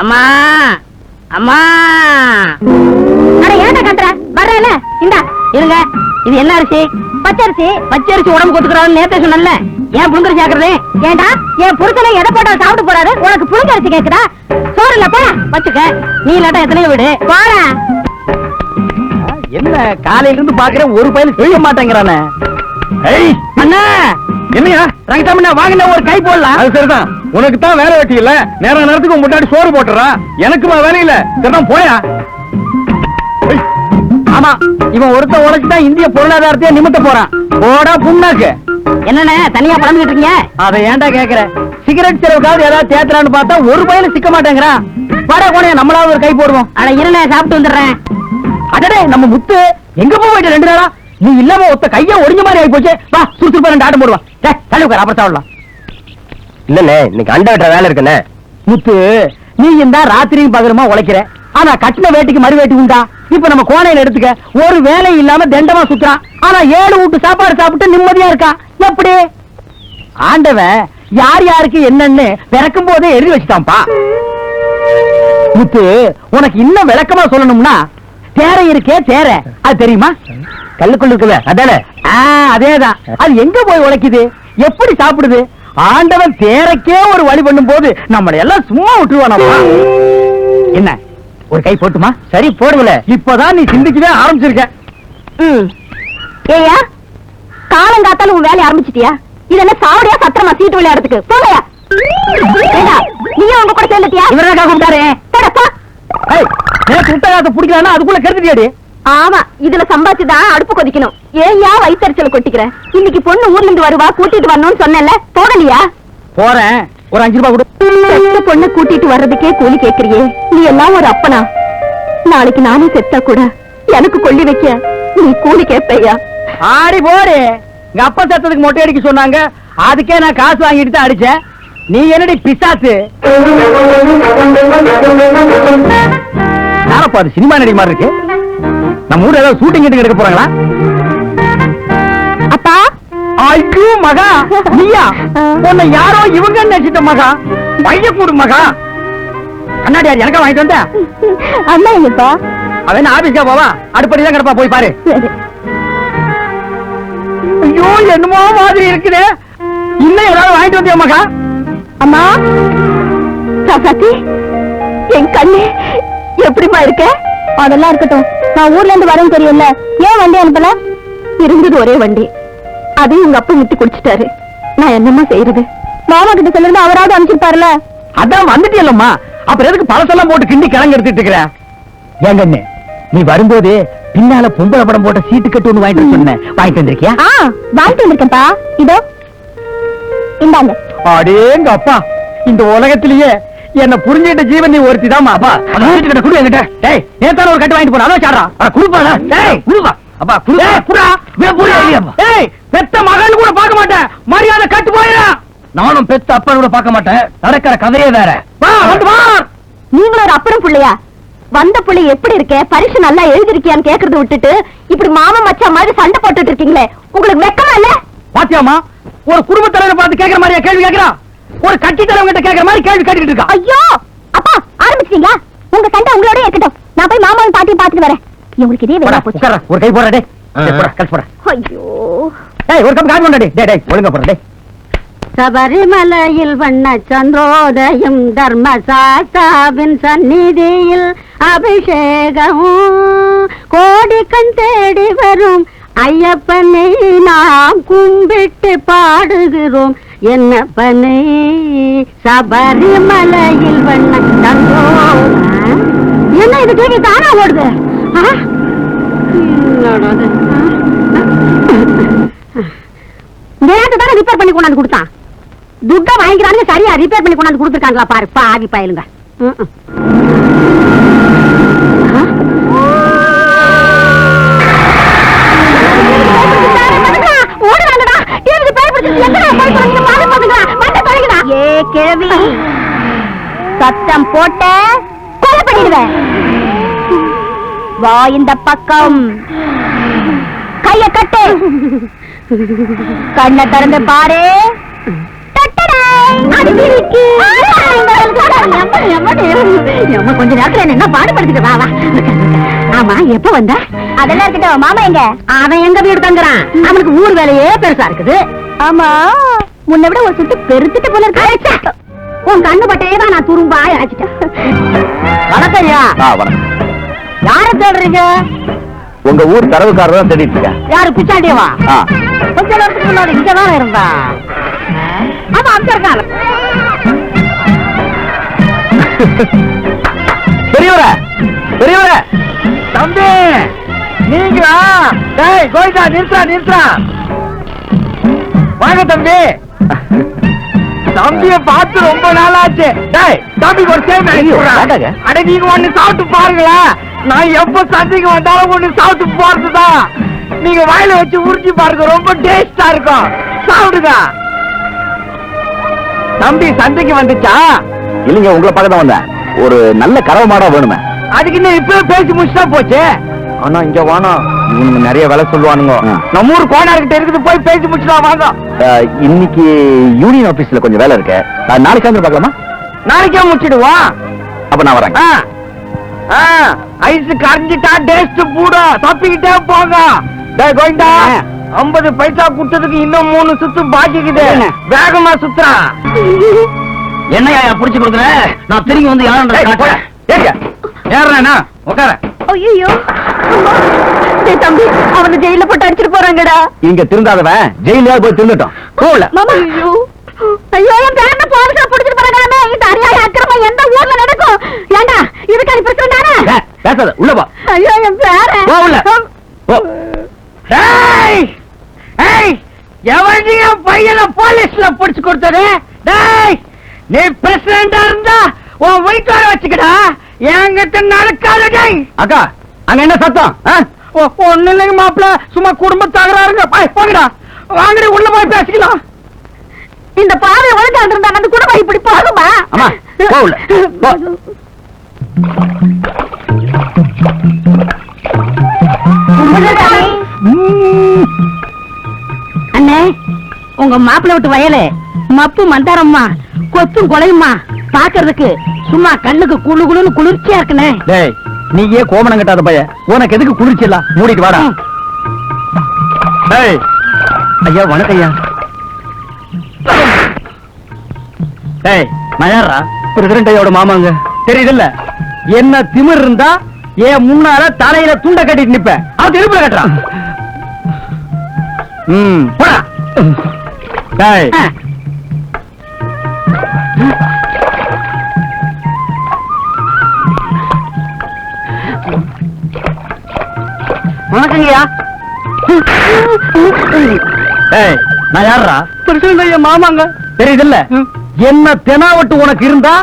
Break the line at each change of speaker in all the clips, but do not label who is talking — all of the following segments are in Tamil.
அம்மா அம்மா.
அட ஏன்டா கத்துற? வர்றல இந்தா.
இருங்க இது என்ன அரிசி?
பச்சரிசி.
பச்சரிசி உடம்பு கொத்துக்கிறான்னு நேத்தே சொன்னல ஏன் புழுங்கரிசி ஆக்குறது
ஏண்டா என் புருஷனை எதை போட்டா சாப்பிட்டு போறாரு? உனக்கு புழுங்கரிசி கேக்குதா? சோறு இல்ல போயா
வச்சுக்க. நீ இல்லாட்டா எத்தனையோ வீடு.
போறேன்
என்ன காலையில இருந்து பாக்குறேன் ஒரு பையன் செய்ய மாட்டேங்கிறானே. ஏய்
அண்ணா!
என்னையா?
ரங்கசாமி வாங்கின ஒரு கை போடலாம்
அது சரிதான். உனக்கு தான் வேலை வெட்டி இல்ல. நேர நேரத்துக்கு முன்னாடி சோறு போட்டுறா. எனக்குமா வேலை இல்ல? சரிதான் போயா.
ஆமா இவன் ஒருத்த உழைச்சுதான் இந்திய பொருளாதாரத்தையே நிமித்த போறான்.
போடா புண்ணாக்கு.
என்னண்ணே தனியா பழம்பிட்டு இருக்கீங்க?
அதை ஏன்டா கேக்குற? சிகரெட் செலவுக்காவது ஏதாவது தேத்துறான்னு பார்த்தா ஒரு பையன் சிக்க மாட்டேங்கிறான். வாடா கோணையா நம்மளாவது ஒரு கை போடுவோம்.
அட இருண்ணே சாப்பிட்டு வந்துடுறேன்.
அடடே நம்ம முத்து எங்க போயிட்டு ரெண்டு நாளா நீ இல்லாம ஒத்த கைய ஒடிஞ்ச மாதிரி ஆகி போச்சு வா சுறுசுறுப்பா ரெண்டு ஆட்டம் போடுவான் டேய், தள்ளி உட்கார் அப்புறம் சாப்பிடலாம்.
இல்லண்ணே இன்னைக்கு அண்டை வெட்டுற வேலை இருக்குண்ணே.
முத்து நீ இந்த ராத்திரியும் பகலுமா உழைக்கிற? ஆனா கட்டின வேட்டிக்கு மறு வேட்டி உண்டா? இப்ப நம்ம கோணையில எடுத்துக்க. ஒரு வேலை இல்லாம தண்டமா சுத்துறான் ஆனா ஏழு வீட்டு சாப்பாடு சாப்பிட்டு நிம்மதியா இருக்கான் எப்படி? ஆண்டவன் யார் யாருக்கு என்னன்னு பிறக்கும் போதே எழுதி வச்சுட்டான்ப்பா. முத்து உனக்கு இன்னும் விளக்கமா சொல்லணும்னா தேரை இருக்கே தேரை. அது தெரியுமா?
கல்லுக்குள்ள இருக்குல்ல அதானே?
ஆ, அதேதான். அது எங்க போய் உழைக்குது? எப்படி சாப்பிடுது? ஆண்டவன் தேரைக்கே ஒரு வழி பண்ணும் போது நம்மளை எல்லாம் சும்மா விட்டுருவானப்பா என்ன ஒரு கை போட்டுமா?
சரி போடுங்களே.
இப்பதான் நீ சிந்திக்கவே ஆரம்பிச்சிருக்க.
ஏயா காலங்காத்தால உன் வேலைய ஆரம்பிச்சிட்டியா? இது என்ன சாவடியா சத்திரமா சீட்டு விளையாடுறதுக்கு? போங்கயா ஏண்டா நீயும் உங்க கூட சேர்ந்துட்டியா?
இவரா கூப்பிட்டாரு அதுக்குள்ள கருத்துட்டியாடி
ஆமா இதுல சம்பாதிச்சுதான் அடுப்பு கொதிக்கணும். ஏன்யா வயிற்றுச்சல கொட்டிக்கிற. இன்னைக்கு பொண்ணு ஊர்ல இருந்து வருவா கூட்டிட்டு வரணும்னு சொன்னேன்ல போகலையா?
போறேன். ஒரு அஞ்சு ரூபாய் கொடு.
பொண்ணு கூட்டிட்டு வர்றதுக்கே கூலி கேக்குறியே. நீ எல்லாம் ஒரு அப்பனா. நாளைக்கு நானே செத்தா கூட எனக்கு கொள்ளி வைக்க. நீ கூலி கேட்பையா
ஆடி போடு. எங்க அப்பா சத்தத்துக்கு மொட்டை அடிக்க சொன்னாங்க. அதுக்கே நான் காசு வாங்கிட்டு தான் அடிச்சேன். நீ என்னடி பிசாசு? யாரப்பா அது சினிமா நடிகை மாதிரி இருக்கு. நம்ம ஊர்ல ஏதாவது ஷூட்டிங் கிட்ட எடுக்க போறாங்களா?
அப்பா?
ஐயோ மகா. நீயா? உன்னை யாரோ இவங்க நினைச்சிட்ட மகா. பைய கூடு மகா. கண்ணாடி யார் எனக்கா வாங்கிட்டு வந்த?
அண்ணா எங்கப்பா?
அவன் ஆபீஸ்க்கா போவா? அடுப்படி தான் கிடப்பா போய் பாரு. ஐயோ என்னமோ மாதிரி இருக்குதே. இன்னும் ஏதாவது வாங்கிட்டு வந்தியா மகா?
அம்மா? சசாத்தி என் கண்ணு எப்படிமா இருக்க? அதெல்லாம் இருக்கட்டும். நான் ஊர்ல இருந்து வரேன் தெரியல ஏன் வண்டி அனுப்பல? இருந்தது ஒரே வண்டி. அது உங்க அப்பா விட்டு குடிச்சிட்டாரு. நான் என்னம்மா செய்யறது மாமா கிட்ட சொல்லிருந்தா அவராவது அனுப்பிச்சிருப்பாருல.
அதான் வந்துட்டியல்லம்மா. அப்புறம் எதுக்கு பழசெல்லாம் போட்டு கிண்டி கிழங்கு எடுத்துட்டு இருக்கிற? ஏங்கண்ணே நீ வரும்போது பின்னால பொம்பளை படம் போட்ட சீட்டு கட்டு ஒண்ணு வாங்கிட்டு வர சொன்னேன். வாங்கிட்டு வந்திருக்கியா?
ஆ வாங்கிட்டு வந்திருக்கேன்ப்பா. இதோ. இந்தாங்க.
அடேங்க அப்பா இந்த உலகத்திலேயே என்ன புரிஞ்சிட்ட ஜீவன் நீ ஒருத்தி தான் அப்பா கட்ட குடு என்கிட்ட. டேய் நேத்தான ஒரு கட்டு வாங்கிட்டு போறா அதான் சாடுறா. அட குடுப்பாடா டேய் குடுப்பா. அப்பா குடு குடா வே புடி டேய் பெத்த மகன் கூட பார்க்க மாட்டேன். மரியாதை கட்டு போயிடா நானும் பெத்த அப்பன் கூட பார்க்க மாட்டேன். நடக்கிற கதையே வேற. வா வந்து வா.
நீங்களும் ஒரு அப்புறம் புள்ளையா? வந்த புள்ளை எப்படி இருக்க? பரிசு நல்லா எழுதிருக்கியான்னு கேக்குறத விட்டுட்டு இப்படி மாமா மச்சான் மாதிரி சண்டை போட்டுட்டு இருக்கீங்களே. உங்களுக்கு வெக்கமா இல்ல?
பாத்தியாமா ஒரு குடும்ப தலைவரை பார்த்து கேக்குற மாதிரியா கேள்வி கேக்குறா? ஒரு கட்சி தலைவங்க கிட்ட கேக்குற மாதிரி கேள்வி கேட்டுட்டு இருக்கா?
ஐயோ! அப்பா ஆரம்பிச்சிட்டீங்களா? உங்க சண்டை உங்களோட இருக்கட்டும். நான் போய் மாமாவும் பாட்டியும் பாத்துட்டு வரேன். இவங்களுக்கு இதே வேலை போச்சு.
ஒரு கை போடா
ஐயோ.
டேய் ஒரு கப் காப்பி கொண்டா டேய் டேய் ஒழுங்கா போடுறா டேய்.
சபரிமலையில் வண்ண சந்திரோதயம் தர்ம சாஸ்தாவின் சந்நிதியில் அபிஷேகம் கோடி கண் தேடி வரும். ஐயப்பனை நாம் கும்பிட்டு பாடுகிறோம். என்ன என்னப்பனை சபரிமலையில் வண்ண சந்திரோதயம் என்ன இது டிவி தானா ஓடுது? ஆ? தானே ரிப்பேர் பண்ணி கொண்டாந்து கொடுத்தான். துட்டை வாங்கிக்கிறானுங்க சரியா ரிப்பேர் பண்ணி கொண்டாந்து கொடுத்துருக்காங்களா பாரு. பாவி பயலுங்க.
ஓடுறாங்கடா.
கிழவி
சத்தம் போட்ட கொலை பண்ணிடுவேன் வா இந்த பக்கம். கைய கட்டு. கண்ணை திறந்து பாரு.
கொஞ்ச நேரத்துல என்ன பாடுபடுத்திட்டு வா வா. ஆமா எப்ப வந்த?
அதெல்லாம் இருக்கட்டும் மாமா எங்க?
அவன் எங்க வீடு தங்குறான்? அவனுக்கு ஊர் வேலையே பெருசா இருக்குது.
ஆமா. முன்ன விட ஒரு சுத்து பெருத்துட்டு போல. இருக்கு.
உன் கண்ணு பட்டையே தான் நான் துரும்பா அழைச்சிட்டேன்.
வணக்கம் ஐயா
ஆ வணக்கம்.
யார தேடுறீங்க?
உங்க ஊர் தரவுக்காரர் தான் தேடிட்டு இருக்கேன்.
யாரு பிச்சாண்டியவா கொஞ்ச நேரத்துக்கு முன்னாடி இங்கதான் இருந்தா. ஆமா அங்க இருக்காரு
பெரியவர பெரியவர.
தம்பி நீங்களா? டேய் கோயிட்டா நிறுத்தா நிறுத்தா வாங்க தம்பி. தம்பிய பார்த்து ரொம்ப நாள் ஆச்சு டேய் தம்பிக்கு ஒரு கொடுறா.
வேண்டாங்க.
அட நீங்க ஒண்ணு சாப்பிட்டு பாருங்களேன் நான் எப்ப சந்தைக்கு வந்தாலும் ஒண்ணு சாப்பிட்டு போறதுதான். நீங்க வாயில வச்சு உறிஞ்சி பாருங்க ரொம்ப டேஸ்டா இருக்கும். சாப்பிடுங்க. தம்பி சந்தைக்கு வந்துச்சா?
இல்லைங்க உங்களை பார்க்க தான் வந்தேன். ஒரு நல்ல கறவை மாடா வேணுமே.
அதுக்கு இன்னும் இப்பவே பேசி முடிச்சுட்டா போச்சு?
ஆனா இங்க வானம் இவனுங்க நிறைய வேலை சொல்லுவானுங்க.
நம்ம ஊர் கோனார்கிட்ட இருக்குது போய் பேசி முடிச்சுட்டா வாங்க
இன்னைக்கு யூனியன் ஆபீஸ்ல கொஞ்சம் வேலை இருக்கு. நாளைக்கு வந்து பார்க்கலாமா?
நாளைக்கே முடிச்சிடுவோம்
அப்ப நான்.
ஆ, ஐஸ் கரைஞ்சிட்டா டேஸ்ட் பூடும் தப்பிக்கிட்டே போங்க. டேய் கோவிந்தா ஐம்பது பைசா குடுத்ததுக்கு இன்னும் மூணு சுத்து பாக்கிக்குது. வேகமா சுத்துறான்
என்னையா புடிச்சு கொடுக்குற? நான் திரும்பி வந்து
ஏறியா. ஏறா உட்கார.
ஐயோ தம்பி. அவனை ஜெயில போட்டு அடிச்சிட்டு போறாங்கடா.
இங்க திருந்தாதவன் ஜெயில போய் திருந்தட்டும். போகல.
மாமா. ஐயோ. ஐயோ என் பேரனை போலீஸ்ல புடிச்சிட்டு போறாங்க இந்த அநியாய அக்கிரமம் எந்த ஊர்ல நடக்கும்? ஏண்டா இதுக்கு அது பிரச்சனை தானே
பேசாத உள்ள போ.
ஐயோ என் பேரன்.
போ உள்ள. போ.
டேய்! ஏய் எவன் நீ என் பையனை போலீஸ்ல புடிச்சு கொடுத்தது? டேய்! நீ பிரசிடண்டா இருந்தா உன் வயிற்றார வச்சுக்கடா. என்கிட்ட நடக்காத டேய்.
அக்கா அங்க என்ன சத்தம்?
ஒண்ணு இல்லைங்க மாப்பிள சும்மா குடும்ப தகராறுங்க போங்கடா. வாங்கடி உள்ள போய் பேசிக்கலாம்.
இந்த பாவை ஒழுங்கா இருந்தா அந்த குடும்பம் இப்படி போகுமா.
அண்ணே உங்க மாப்பிள்ளை விட்டு வயலு. மப்பு மந்தாரம்மா கொத்தும் கொலையுமா பாக்குறதுக்கு சும்மா கண்ணுக்கு குளு குளுன்னு குளிர்ச்சியா இருக்குண்ணே.
நீயே கோமணம் கட்டாத பைய உனக்கு எதுக்கு குளிர்ச்சி எல்லாம்? மூடிட்டு வாடா. ஐயா வணக்கம் ஐயா. மயாரா மாமாங்க.
தெரியுதுல்ல? என்ன திமிர் இருந்தா என் முன்னால தலையில துண்ட கட்டிட்டு நிப்ப. அவன் திருப்பி கட்டுறான். ம். போடா. வணக்கங்கய்யா.
டேய் நான் யாரா
பிரசிடண்ட் ஐயா மாமாங்க.
தெரியுதுல்ல?
என்ன தெனாவட்டு உனக்கு இருந்தா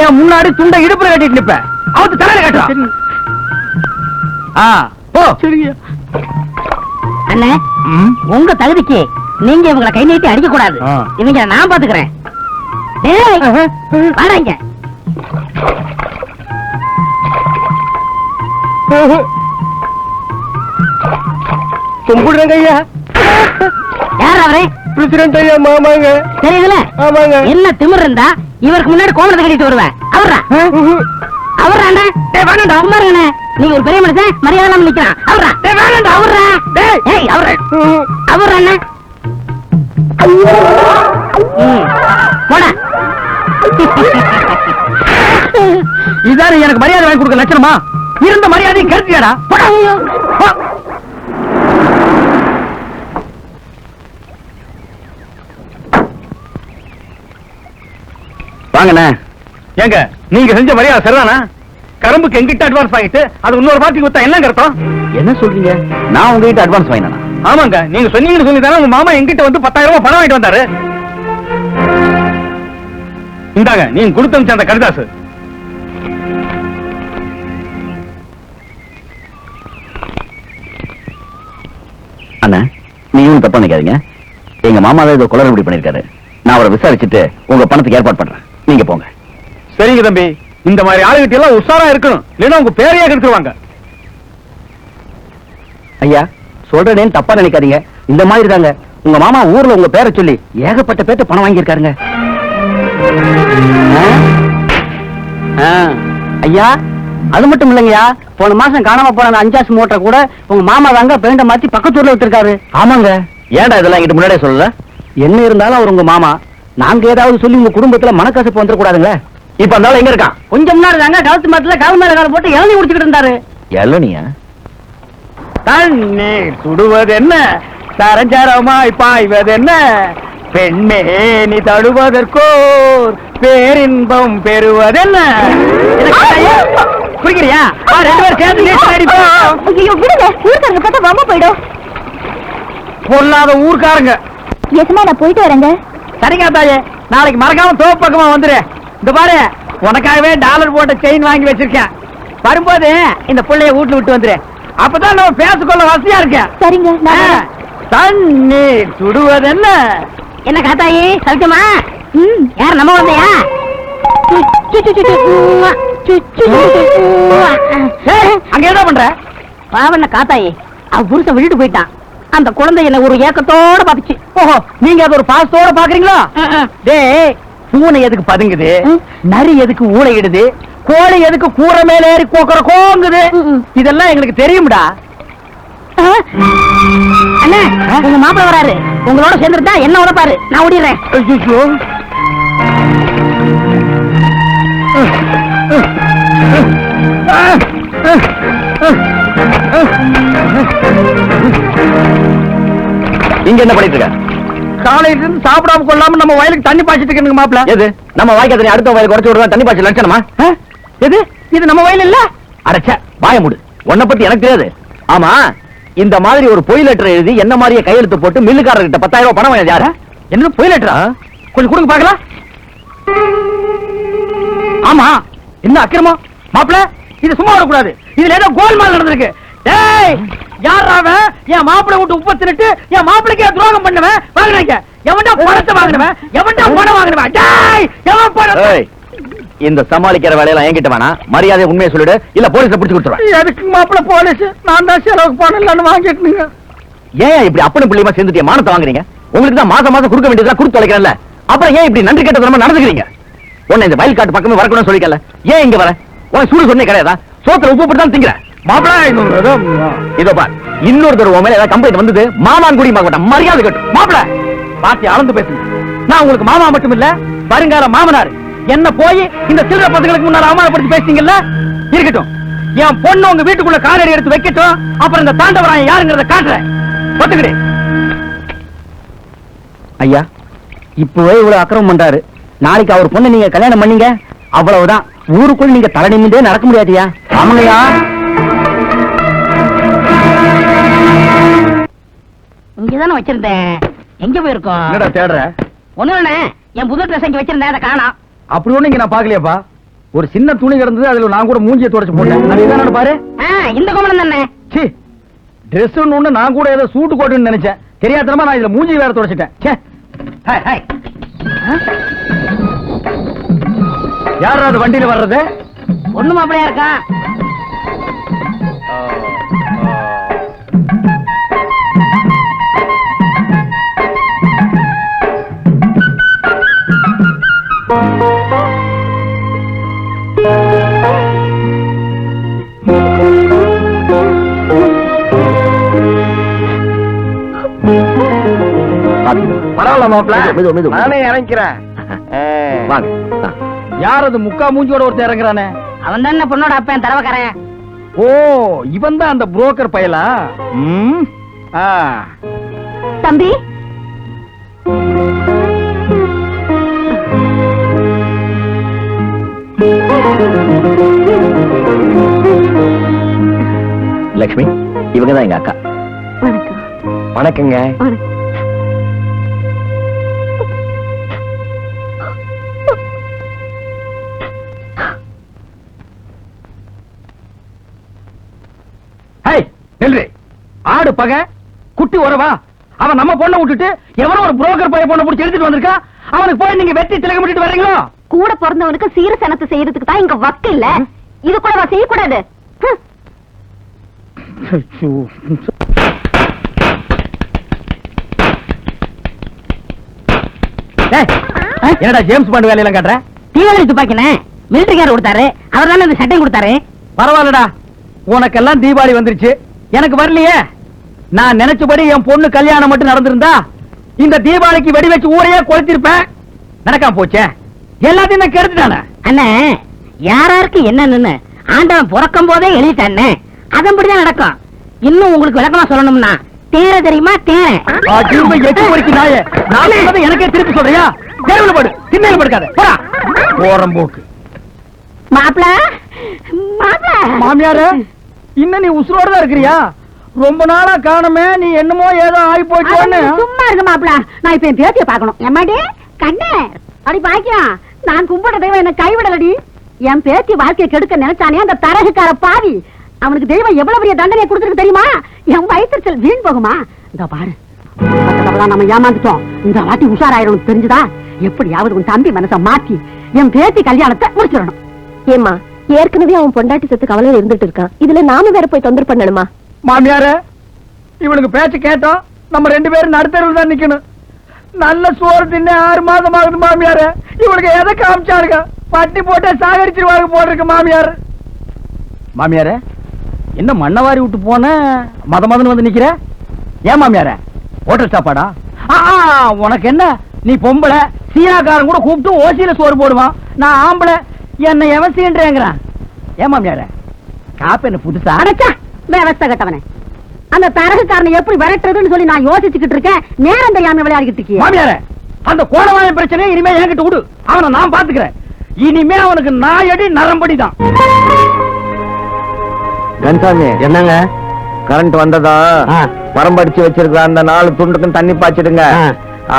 என் முன்னாடி துண்டை இடுப்புல கட்டிட்டு நிப்ப. அவத்து தலையில ஆ போ.
அண்ணே உங்க தகுதிக்கு நீங்க இவங்களை கை நீட்டி அடிக்க கூடாது. இவங்க நான் பாத்துக்கிறேன். டேய், வாடா இங்க.
கும்பிடுறேங்க ஐயா
யார் அவரே?
பிரசிடண்ட் ஐயா மாமாங்க.
தெரியுதுல?
ஆமாங்க.
என்ன திமிர் இருந்தா இவருக்கு முன்னாடி கோமணத்தை கட்டிட்டு வருவேன் அவரா அவரா அண்ணா டேய் வேணாம்டா சும்மா இருங்கண்ணே நீங்க ஒரு பெரிய மனுஷன் மரியாதை இல்லாம நிக்கிறான். அவரா டேய் வேணாம்டா அவரா டேய். ஏய் அவரா அவரா அண்ணா போடா.
இதாரு எனக்கு மரியாதை வாங்கி கொடுக்க லட்சணமா? இருந்த மரியாதை கருத்தியாடா போடா.
வாங்கண்ணே.
ஏங்க நீங்க செஞ்ச மரியாதை சரிதானா? கரும்புக்கு எங்கிட்ட அட்வான்ஸ் வாங்கிட்டு அது இன்னொரு பார்ட்டிக்கு கொடுத்தா என்னங்க அர்த்தம்?
என்ன சொல்றீங்க? நான் உங்ககிட்ட அட்வான்ஸ் வாங்கினா
ஆமாங்க நீங்க சொன்னீங்கன்னு சொல்லி தானே உங்க மாமா எங்கிட்ட வந்து பத்தாயிரம் ரூபாய் பணம் வாங்கிட்டு வந்தாரு. இந்தாங்க நீங்க கொடுத்து அந்த கடிதாசு
அண்ணா நீங்களும் தப்பா நினைக்காதீங்க. எங்க மாமா ஏதோ குளறுபடி பண்ணிருக்காரு நான் அவரை விசாரிச்சுட்டு உங்க பணத்துக்கு ஏற்பாடு பண்றேன். நீங்க போங்க.
சரிங்க தம்பி. இந்த மாதிரி ஆளுகிட்ட எல்லாம் உஷாரா இருக்கணும். இல்லைன்னா உங்க பேரையே கெடுத்துருவாங்க.
ஐயா சொல்றேன்னு தப்பா நினைக்காதீங்க. இந்த மாதிரி தாங்க. உங்க மாமா ஊர்ல உங்க பேரை சொல்லி ஏகப்பட்ட பேர்ட்ட பணம் வாங்கியிருக்காருங்க.
ஐயா அது மட்டும் இல்லைங்கய்யா. போன மாசம் காணாம போன அஞ்சாசு மோட்டரை கூட உங்க மாமா தாங்க பெயிண்ட மாத்தி பக்கத்து ஊர்ல வித்திருக்காரு ஆமாங்க.
ஏன்டா இதெல்லாம் என்கிட்ட முன்னாடியே சொல்லல?
என்ன இருந்தாலும் அவர் உங்க மாமா. நாங்க ஏதாவது சொல்லி உங்க குடும்பத்துல மனக்கசப்பு வந்துடக்கூடாதுங்களே.
இப்ப அந்த எங்க இருக்கான்?
கொஞ்சம் முன்னாடி தாங்க கழுத்து மரத்துல கவு மேல கால போட்டு இளநீ குடிச்சிட்டு இருந்தாரு.
எல்லனியா
தண்ணீர் சுடுவது என்ன சரஞ்சரமாய் பாய்வது என்ன பெண்ணே நீ தடுவதற்கோர் பேரின்பம் பெறுவதென்ன? குடிக்கிறியா? ரெண்டு பேரும் சேர்ந்து
ஐயோ விடுங்க. ஊருக்காரங்க பார்த்தா வம்ப போயிடும்.
பொல்லாத ஊர்க்காரங்க.
எசமா நான் போயிட்டு வரேங்க.
சரிங்க தாயே நாளைக்கு மறக்காம தோப்பு பக்கமா வந்துரு. இந்த பாரு உனக்காகவே டாலர் போட்ட செயின் வாங்கி வச்சிருக்கேன். வரும்போது இந்த புள்ளைய வீட்டுல விட்டு வந்துரு. அப்பதான் நம்ம பேசிக்கொள்ள வசதியா இருக்கேன்
சரிங்க நான் வரேன்.
தண்ணீர் சுடுவது என்ன
என்ன காத்தாயி சௌக்கியமா?
ம்.
யார் நம்ம வந்தையா?
அங்க என்ன பண்ற?
பாவண்ண காத்தாயி அவ புருஷன் விட்டுட்டு போயிட்டான். அந்த குழந்தை என்ன ஒரு ஏக்கத்தோட பாத்துச்சு.
ஓஹோ நீங்க அது ஒரு பாசத்தோட பாக்குறீங்களா? டேய் பூனை எதுக்கு பதுங்குது. நரி எதுக்கு ஊழையிடுது கோழி எதுக்கு கூரை மேல ஏறி கோக்குற கோங்குது. இதெல்லாம் எங்களுக்கு தெரியும்டா.
அண்ணா உங்க மாப்பிள்ள வராரு. உங்களோட சேர்ந்துருந்தா என்ன உடப்பாரு நான் ஓடிடுறேன்.
ஐயோ
இங்க என்ன பண்ணிட்டு இருக்க?
காலையில இருந்து சாப்பிடாம கொள்ளாம நம்ம வயலுக்கு தண்ணி பாய்ச்சிட்டு இருக்கணுங்க மாப்பிள.
எது? நம்ம வாய்க்கா தண்ணி அடுத்த வயல் குறைச்சு விடுறதா? தண்ணி பாய்ச்சல் லட்சணமா?
எது? இது நம்ம வயல் இல்ல?
அரைச்ச வாய மூடு. உன்னை பத்தி எனக்கு தெரியாது. ஆமா இந்த மாதிரி ஒரு பொய் லெட்டர் எழுதி என்ன மாதிரியே கையெழுத்து போட்டு மில்லுக்காரர்கிட்ட பத்தாயிரம் ரூபாய் பணம் வாங்கினது யாரு?
என்ன போய் லெட்டரா கொஞ்சம் கொடுங்க பாக்கலாம் ஆமா என்ன அக்கிரமம்? மாப்பிள இது சும்மா வரக்கூடாது. இதுல ஏதோ கோல்மால் நடந்திருக்கு. டேய் யார் அவன்? என் மாப்பிளை விட்டு உப்ப தின்னுட்டு என் மாப்பிளைக்கு ஏன் துரோகம் பண்ணுவேன்? வாங்கினீங்க எவன்டா பணத்தை வாங்கினவன்? எவன்டா பணம் வாங்கினவன்? டேய் எவன்
ஏய், இந்த சமாளிக்கிற வேலையெல்லாம் என்கிட்ட வேணாம் மரியாதை உண்மையை சொல்லிடு. இல்ல போலீஸ்ல பிடிச்சு கொடுத்துருவேன்.
எதுக்கு மாப்பிள போலீஸ்? நான் தான் செலவுக்கு போனேன் வாங்கிட்டுங்க
ஏன் இப்படி அப்பனும் பிள்ளையுமா சேர்ந்துட்டு மானத்தை வாங்குறீங்க? உங்களுக்கு தான் மாசம் மாசம் கொடுக்க வேண்டியதா கொடுத்து தொலைக்கிறேன்ல. அப்புறம் ஏன் இப்படி நன்றி கேட்ட நடந்துக்கிறீங்க? உன்னை இந்த வயல் காட்டு பக்கமே வரக்கூடாதுன்னு சொல்லிக்கல ஏன் இங்க வர? உன் சூடு சொன்னே கிடையாதா? சோத்துல உப்பு போட்டு தான் திங்கிற.
மாப்பிள
இதோ பார் இன்னொரு தடவை உன் மேல ஏதாவது கம்ப்ளைண்ட் வந்தது மாமான் குடி மாட்டேன். மரியாதை கட்டும்
மாப்பிள பாத்தி அளந்து பேசுங்க. நான் உங்களுக்கு மாமா மட்டும் இல்ல வருங்கால மாமனார். என்ன போய் இந்த சில்லற பசங்களுக்கு முன்னால அவமானப்படுத்தி பேசுறீங்கல்ல இருக்கட்டும். என் பொண்ணு உங்க வீட்டுக்குள்ள காலடி எடுத்து வைக்கட்டும். அப்புறம் இந்த தாண்டவராயன் யாருங்கிறத காட்டுறேன். ஒத்துக்கிடு. ஐயா இப்பவே இவ்வளவு அக்கிரமம் பண்றாரு. நாளைக்கு அவர் பொண்ணு நீங்க கல்யாணம் பண்ணீங்க? அவ்வளவுதான். ஊருக்குள் நீங்க தலை நிமிந்தே நடக்க முடியாதுயா ஆமாங்கய்யா.
இங்கதானே வச்சிருந்தேன். எங்க போயிருக்கோம்?
தேடுற?
ஒண்ணு இல்லண்ணே. என் புது ட்ரெஸ் இங்க வச்சிருந்தேன் அதை காணோம்.
அப்படி ஒண்ணு இங்க நான் பாக்கலையாப்பா ஒரு சின்ன துணி கிடந்தது அதுல நான் கூட மூஞ்சியை தொடச்சு போட்டேன். அது என்னன்னு பாரு.
ஆ, இந்த கோமணம் தானே.
சி ட்ரெஸ் ஒண்ணு நான் கூட ஏதோ சூட்டு கோட்டுன்னு நினைச்சேன். தெரியாதனமா நான் இதுல மூஞ்சி வேற தொடச்சிட்டேன். ச்சே. Hi hi. யாரா அது வண்டியில வர்றது?
ஒண்ணு மாப்பிளையா இருக்கான்
பரவாயில்ல மாப்பிள
மெது, மெது.
நானே இறங்கிறேன்.
வாங்க.
யார் அது முக்கா மூஞ்சியோட ஒருத்தர் இறங்குறானே?
அவன் தானே பொண்ணோட அப்பன் தரவக்காரன்.
ஓ இவன் தான் அந்த புரோக்கர் பயலா? ம் ஆ.
தம்பி?
லக்ஷ்மி இவங்க தான் எங்க அக்கா.
வணக்கம்.
வணக்கங்க.
ஆடு பகை குட்டி உறவா? அவன் நம்ம பொண்ணை விட்டுட்டு எவனோ ஒரு புரோக்கர் பைய பொண்ணை பிடிச்சி எடுத்துட்டு வந்திருக்கா? அவனுக்கு போய் நீங்க வெட்டி திலகம் விட்டுட்டு வர்றீங்களோ?
கூட பிறந்தவனுக்கு சீர சனத்தை செய்யறதுக்கு தான் இங்க வக்கு இல்ல இது கூட அவ செய்யக்கூடாது.
என்னடா ஜேம்ஸ் பாண்ட் வேலையெல்லாம் காட்டுற?
தீவிர துப்பாக்கினே மிலிட்டரிக்காரர் கொடுத்தாரு. அவர் தானே இந்த சட்டையும் கொடுத்தாரு.
பரவாயில்லடா. உனக்கெல்லாம் தீபாவளி வந்துருச்சு. எனக்கு வரலையே. நான் நினைச்சபடி என் பொண்ணு கல்யாணம் மட்டும் நடந்திருந்தா இந்த தீபாவளிக்கு வெடி வச்சு ஊரையே கொளுத்திருப்பேன். நடக்காம போச்சே. எல்லாத்தையும் நான் கெடுத்துட்டானே.
அண்ணே யாராருக்கு என்னன்னு ஆண்டவன் பிறக்கும் போதே எழுதிட்டானே. அதன்படிதான் நடக்கும். இன்னும் உங்களுக்கு விளக்கமா சொல்லணும்னா தேர தெரியுமா தேர?
ஆ, திரும்ப எட்டு பொறுக்கி நாயே. நான் சொன்னதை எனக்கே திருப்பி சொல்றியா? தெருவில் படு திண்ணையில் படுக்காத போடா. ஓரம் போக்கு.
மாப்பிள மாப்பிள.
மாமியார இன்னும் நீ உசுரோட தான் இருக்கிறியா? ரொம்ப நாளா காணுமே நீ என்னமோ ஏதோ ஆகி போச்சோன்னு
சும்மா இருக்க மாப்பிள. நான் இப்ப என் பேத்திய பாக்கணும் எம்மாடி? கண்ணே அடி பாக்கியா நான் கும்பிட தெய்வம் என்ன கைவிடலடி. என் பேத்தி வாழ்க்கையை கெடுக்க நினைச்சானே அந்த தரகுக்கார பாவி. அவனுக்கு தெய்வம் எவ்வளவு பெரிய தண்டனை கொடுத்துருக்கு தெரியுமா? என் வயிற்றுச்சல் வீண் போகுமா? இந்த பாரு. நம்ம ஏமாந்துட்டோம். இந்த வாட்டி உஷாராயிரும் தெரிஞ்சுதா? எப்படியாவது உன் தம்பி மனச மாத்தி என் பேத்தி கல்யாணத்தை முடிச்சிடணும். ஏமா ஏற்கனவே அவன் பொண்டாட்டி செத்து கவலையில இருந்துட்டு இருக்கான். இதுல நாம வேற போய் தொந்தரவு பண்ணணுமா?
மாமியார இவனுக்கு பேச்சு கேட்டோம். நம்ம ரெண்டு பேரும் நடுத்தருவில் தான் நிக்கணும். நல்ல சோறு தின்ன ஆறு மாதம் ஆகுது மாமியார. இவனுக்கு எதை காமிச்சாருங்க பட்டி போட்டே சாகரிச்சிருவாங்க போட்டிருக்கு மாமியார். மாமியார என்ன மண்ணவாரி விட்டு போன மத மதன்னு வந்து நிக்கிற? ஏன் மாமியார? ஹோட்டல் சாப்பாடா? ஆ, ஆ, உனக்கு என்ன? நீ பொம்பளை சீனாக்காரன் கூட கூப்பிட்டு ஓசியில சோறு போடுவான். நான் ஆம்பளை என்ன எவசின்றேங்கிறான் ஏன் மாமியார? காப்பு என்ன புதுசா?
அடைச்சா! கட்டவனே அந்த தரகுக்காரனை எப்படி விரட்டுறதுன்னு சொல்லி நான் யோசிச்சுக்கிட்டு இருக்கேன் நேரம் தெரியாம விளையாடிக்கிட்டு
மாமியார அந்த கோணவாய பிரச்சனையை இனிமே என்கிட்ட விடு அவனை நான் பாத்துக்கிறேன் இனிமே அவனுக்கு நாயடி நரம்படி தான்
கன்சாமி என்னங்க கரண்ட் வந்ததா பரம்படிச்சு வச்சிருக்க அந்த நாலு துண்டுக்கும் தண்ணி பாய்ச்சிடுங்க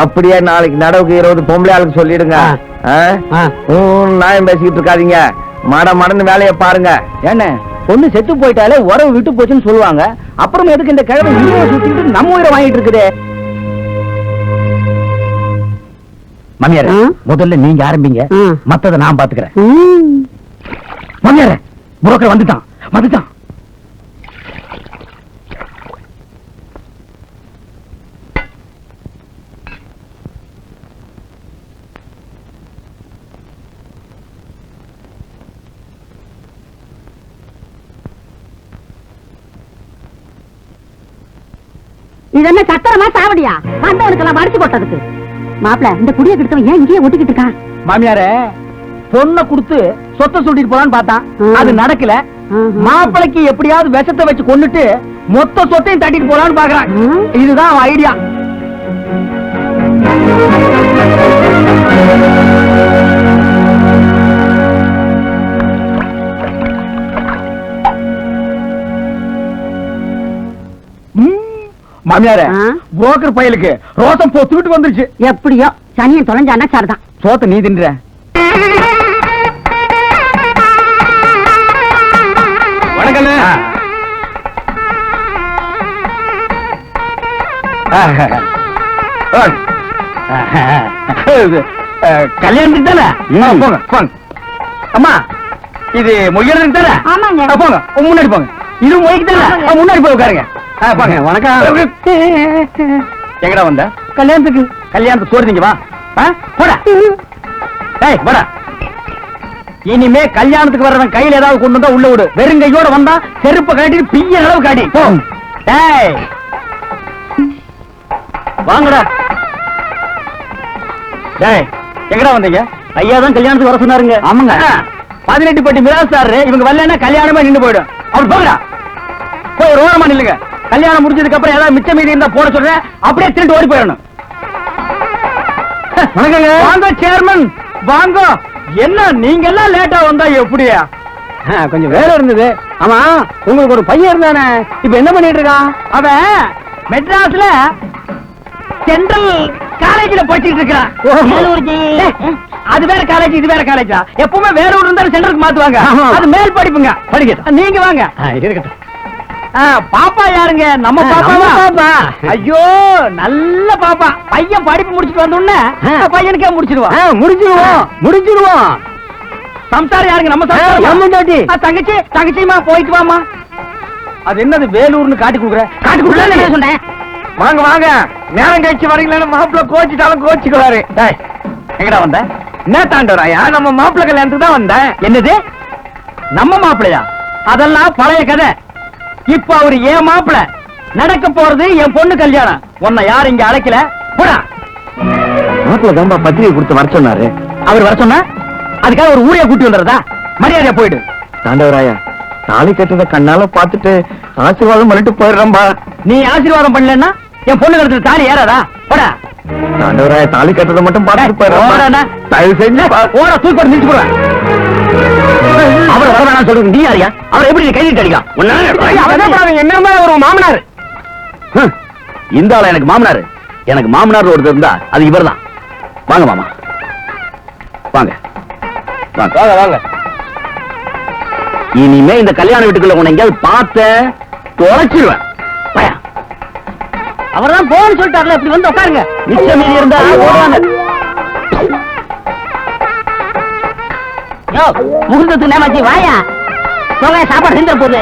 அப்படியே நாளைக்கு நடவுக்கு இருபது பொம்பளை ஆளுக்கு சொல்லிடுங்க நியாயம் பேசிக்கிட்டு இருக்காதீங்க மட மடன்னு வேலையை பாருங்க
என்ன பொண்ணு செத்து போயிட்டாலே உறவு விட்டு போச்சுன்னு சொல்லுவாங்க. அப்புறம் எதுக்கு இந்த கிழமை உயிரை சுத்திட்டு நம்ம உயிரை வாங்கிட்டு இருக்குதே? மாமியார? முதல்ல நீங்க ஆரம்பிங்க. மத்தத நான் பாத்துக்கிறேன். மாமியார புரோக்கர் வந்துட்டான் வந்துட்டான்.
இது என்ன சத்திரமா சாவடியா? வந்தவனுக்கு எல்லாம் மடிச்சு போட்டதுக்கு. மாப்பிள இந்த குடிய கிட்டவன் ஏன் இங்கேயே ஒட்டிக்கிட்டு இருக்கான்?
மாமியார பொண்ணை கொடுத்து சொத்தை சொல்லிட்டு போலான்னு பார்த்தான். அது நடக்கல. மாப்பிளைக்கு எப்படியாவது விஷத்தை வச்சு கொன்னுட்டு மொத்த சொத்தையும் தட்டிட்டு போலான்னு பாக்குறான். இதுதான் ஐடியா மாமியார? புரோக்கர் பயலுக்கு ரோசம் பொத்துக்கிட்டு வந்துருச்சு.
எப்படியோ? சனியன் தொலைஞ்சான்னா சரிதான்.
சோத்த நீ தின்ற. கல்யாணத்துக்கு தானே? போங்க போங்க. அம்மா இது மொய்யறதுக்கு தானே? போங்க முன்னாடி போங்க. இது மொய்க்கு தானே? முன்னாடி போய் உட்காருங்க.
வணக்கம்.
எங்கடா வந்த? கல்யாணத்துக்கு. கல்யாணத்துக்கு சோறு திங்க வா. போடா. ஏய் வாடா இனிமே கல்யாணத்துக்கு வர்றவன் கையில ஏதாவது கொண்டு வந்தா உள்ள விடு. வெறுங்கையோட வந்தா செருப்ப காட்டிட்டு பிய்ய அளவு காட்டி டேய் வாங்கடா. டேய் எங்கடா வந்தீங்க? ஐயா தான் கல்யாணத்துக்கு வர சொன்னாருங்க. ஆமாங்க. பதினெட்டு பட்டி மிராசாரு இவங்க வரலன்னா கல்யாணமே நின்னு போயிடும். அவர் போங்கடா. போய் ரோரமா நில்லுங்க. கல்யாணம் முடிஞ்சதுக்கு அப்புறம் ஏதாவது மிச்சம் மீதி இருந்தா போட சொல்றேன். அப்படியே திருட்டு ஓடி போயிடணும். வணக்கங்க. வாங்க சேர்மன் வாங்க. என்ன நீங்க எல்லாம் லேட்டா வந்தா எப்படியா? கொஞ்சம் வேலை இருந்தது. ஆமா உங்களுக்கு ஒரு பையன் இருந்தானே. இப்ப என்ன பண்ணிட்டு இருக்கான்? அவன் மெட்ராஸ்ல சென்ட்ரல் காலேஜ்ல படிச்சிட்டு இருக்கிறான். அது வேற காலேஜ் இது வேற காலேஜா எப்பவுமே வேற ஊர் இருந்தாலும் சென்டருக்கு மாத்துவாங்க. அது மேல் படிப்புங்க. படிக்க நீங்க வாங்க. இருக்கட்டும். பாப்பா யாருங்க? நம்ம பாப்பா பாப்பா. ஐயோ நல்ல பாப்பா. பையன் படிப்பு முடிச்சிட்டு வந்த உடனே பையனுக்கே முடிச்சிருவான் முடிச்சிருவோம் முடிச்சிருவோம் சம்சாரம் யாருங்க? நம்ம சம்சாரம் தங்கச்சி தங்கச்சிமா போயிட்டு வாமா அது என்னது வேலூர்னு காட்டி கொடுக்குற? காட்டி கொடுக்குற?
சொன்னேன்?
வாங்க வாங்க. நேரம் கழிச்சு வரீங்களா மாப்பிள்ள கோச்சிட்டாலும் கோச்சிக்குவாரு. எங்கடா வந்த? என்ன தாண்டவராயா? நம்ம மாப்பிள்ளை கல்யாணத்துக்கு தான் வந்தேன் என்னது? நம்ம மாப்பிள்ளையா? அதெல்லாம் பழைய கதை. இப்ப அவரு ஏன் மாப்பிள்ள நடக்க போறது என் பொண்ணு கல்யாணம். உன்னை யார் இங்க அழைக்கல? போடா.
மாப்பிள்ள தான்பா பத்திரிகை கொடுத்து வர சொன்னாரு.
அவர் வர சொன்னா? அதுக்காக ஒரு ஊரே கூட்டி வந்துடுறதா? மரியாதையா போயிடு.
தாண்டவராயா தாலி கட்டுறத கண்ணால பாத்துட்டு ஆசீர்வாதம் பண்ணிட்டு போயிடுறேன்பா.
நீ ஆசீர்வாதம் பண்ணலன்னா என் பொண்ணு கழுத்துல தாலி ஏறாதா? போடா.
தாண்டவராயா தாலி கட்டுறத மட்டும் பாத்துட்டு
போடா.
போயிடுறேன் தயவு செஞ்சு.
ஓட தூக்கி போட்டு நிறுத்தி போடுவேன்
அவர் வர வேணாம் சொல்றது நீ யாரியா அவர் எப்படி நீ கையிட்டு அடிக்கலாம்
என்னமா ஒரு மாமனார்?
இந்த ஆளா எனக்கு மாமனார்? எனக்கு மாமனார் ஒருத்தர் இருந்தா அது இவர்தான். வாங்க மாமா. வாங்க. வாங்க.
வாங்க வாங்க.
இனிமே இந்த கல்யாண வீட்டுக்குள்ள உன்னை எங்கேயாவது பார்த்த தொலைச்சிருவேன். பயா.
அவர் தான் போன்னு சொல்லிட்டார்ல இப்படி வந்து உட்காருங்க.
மிச்சம் இருந்தா ஓடுவாங்க.
யோ முகூர்த்தத்துக்கு நேமாச்சி வாயா. போங்க சாப்பாடு செஞ்சிட போகுது.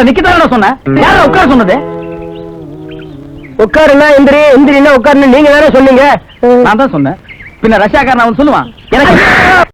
உங்களை நிக்கத்தான சொன்னேன். யாரா உட்கார சொன்னது? உட்காருன்னா எந்திரி எந்திரின்னா உட்காருன்னு நீங்க தானே சொன்னீங்க. நான் தான் சொன்னேன். பின்ன ரஷ்யாக்காரன் அவன் சொல்லுவான். எனக்கு